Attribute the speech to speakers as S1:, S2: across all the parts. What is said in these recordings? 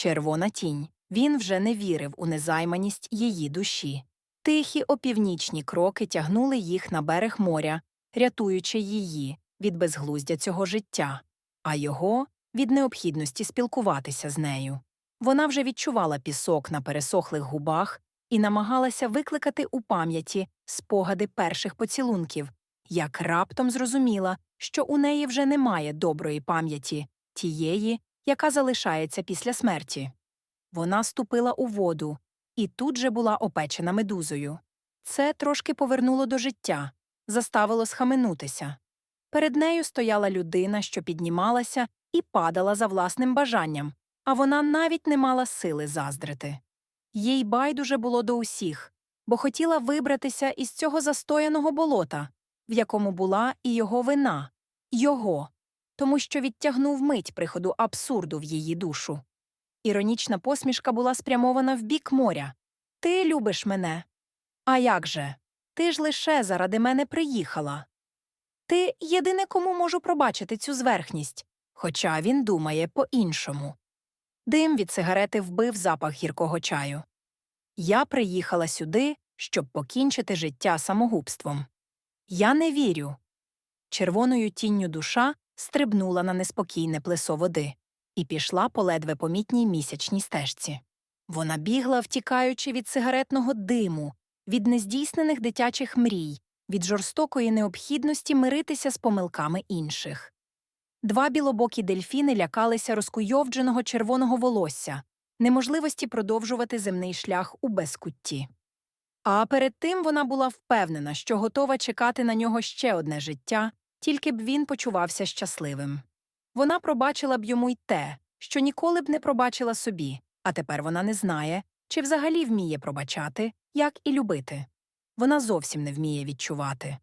S1: Червона тінь. Він вже не вірив у незайманість її душі. Тихі опівнічні кроки тягнули їх на берег моря, рятуючи її від безглуздя цього життя, а його від необхідності спілкуватися з нею. Вона вже відчувала пісок на пересохлих губах і намагалася викликати у пам'яті спогади перших поцілунків, як раптом зрозуміла, що у неї вже немає доброї пам'яті, тієї, яка залишається після смерті. Вона ступила у воду і тут же була опечена медузою. Це трошки повернуло до життя, заставило схаменутися. Перед нею стояла людина, що піднімалася і падала за власним бажанням, а вона навіть не мала сили заздрити. Їй байдуже було до усіх, бо хотіла вибратися із цього застояного болота, в якому була і його вина, його, тому що відтягнув мить приходу абсурду в її душу. Іронічна посмішка була спрямована в бік моря. Ти любиш мене. А як же? Ти ж лише заради мене приїхала. Ти єдине, кому можу пробачити цю зверхність, хоча він думає по-іншому. Дим від сигарети вбив запах гіркого чаю. Я приїхала сюди, щоб покінчити життя самогубством. Я не вірю. Червоною тінню душа стрибнула на неспокійне плесо води і пішла по ледве помітній місячній стежці. Вона бігла, втікаючи від сигаретного диму, від нездійснених дитячих мрій, від жорстокої необхідності миритися з помилками інших. Два білобокі дельфіни лякалися розкуйовдженого червоного волосся, неможливості продовжувати земний шлях у безкутті. А перед тим вона була впевнена, що готова чекати на нього ще одне життя, тільки б він почувався щасливим. Вона пробачила б йому й те, що ніколи б не пробачила собі, а тепер вона не знає, чи взагалі вміє пробачати, як і любити. Вона зовсім не вміє відчувати.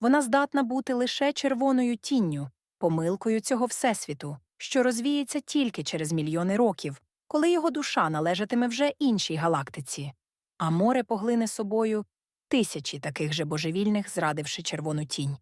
S1: Вона здатна бути лише червоною тінню, помилкою цього всесвіту, що розвіється тільки через мільйони років, коли його душа належатиме вже іншій галактиці, а море поглине собою тисячі таких же божевільних, зрадивши червону тінь.